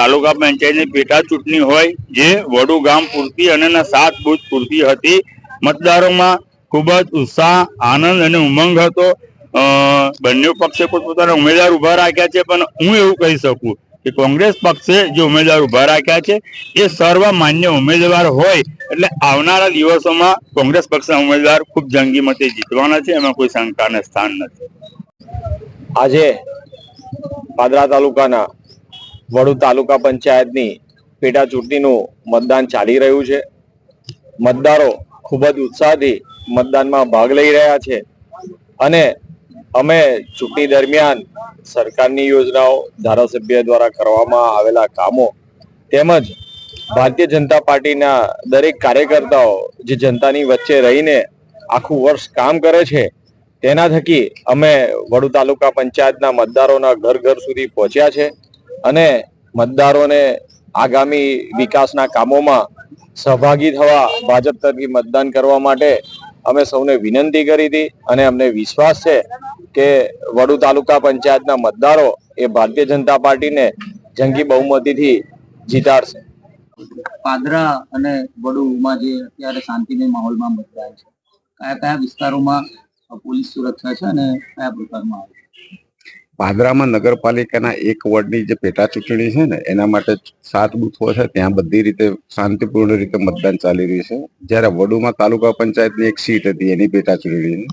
તાલુકા પંચાયતની પેટા ચૂંટણી હોય, જે વડુ ગામ પૂરતી અને સાત બુથ પૂરતી હતી. મતદારોમાં ખૂબ જ ઉત્સાહ, આનંદ અને ઉમંગ હતો. બંને પક્ષે પોતપોતાના ઉમેદવાર ઊભા રાખ્યા છે, પણ હું એવું કહી શકું કે કોંગ્રેસ પક્ષે જે ઉમેદવાર ઊભા રાખ્યા છે, એ સર્વ માન્ય ઉમેદવાર હોય. એટલે આવનારા દિવસોમાં કોંગ્રેસ પક્ષના ઉમેદવાર ખૂબ જંગી મતે જીતવાના છે, એમાં કોઈ શંકાને સ્થાન નથી. આજે પાદરા તાલુકાના વડુ તાલુકા પંચાયતની પેટા ચૂંટણીનું મતદાન ચાલી રહ્યું છે. મતદારો ખૂબ જ ઉત્સાહથી મતદાનમાં ભાગ લઈ રહ્યા છે અને અમે ચૂંટણી દરમિયાન સરકારની યોજનાઓ ધારાસભ્ય દ્વારા કરવામાં આવેલા કામો તેમજ ભારતીય જનતા પાર્ટીના દરેક કાર્યકર્તાઓ જે જનતાની વચ્ચે રહીને આખું વર્ષ કામ કરે છે તેના થકી અમે વડુ તાલુકા પંચાયતના મતદારોના ઘર ઘર સુધી પહોંચ્યા છે. અને મતદારોને આગામી વિકાસના કામોમાં સહભાગી થવા ભાજપ તરફી મતદાન કરવા માટે અમે સૌને વિનંતી કરી હતી અને અમને વિશ્વાસ છે કે વડુ તાલુકા પંચાયતના મતદારો એ ભારતીય જનતા પાર્ટીને જંગી બહુમતીથી જીતાડશે પાદરા અને વડુમાં જે અત્યારે શાંતિમય માહોલમાં મતદાન છે કયા કયા વિસ્તારોમાં પોલીસ સુરક્ષા છે અને કયા પ્રકારમાં આવે છે? પાદરામાં નગરપાલિકાના એક વોર્ડની જે પેટા ચૂંટણી છે ને એના માટે સાત બૂથો છે ત્યાં બધી રીતે શાંતિપૂર્ણ રીતે મતદાન ચાલી રહ્યું છે. જ્યારે વડુમાં તાલુકા પંચાયતની એક સીટ હતી એની પેટા ચૂંટણીની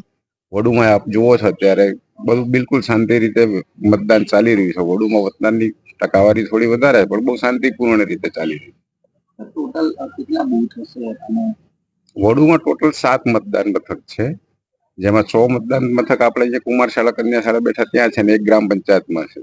વડુમાં આપ જુઓ છો ત્યારે બધું બિલકુલ શાંતિ રીતે મતદાન ચાલી રહ્યું છે. વડુમાં મતદાનની ટકાવારી થોડી વધારે પણ બહુ શાંતિપૂર્ણ રીતે ચાલી રહી ટોટલ કેટલા બૂથ હશે? વડુમાં ટોટલ સાત મતદાન મથક છે. જેમાં સો મતદાન મથક આપણે જે કુમાર શાળા કન્યા શાળા બેઠા ત્યાં છે ને એક ગ્રામ પંચાયતમાં છે.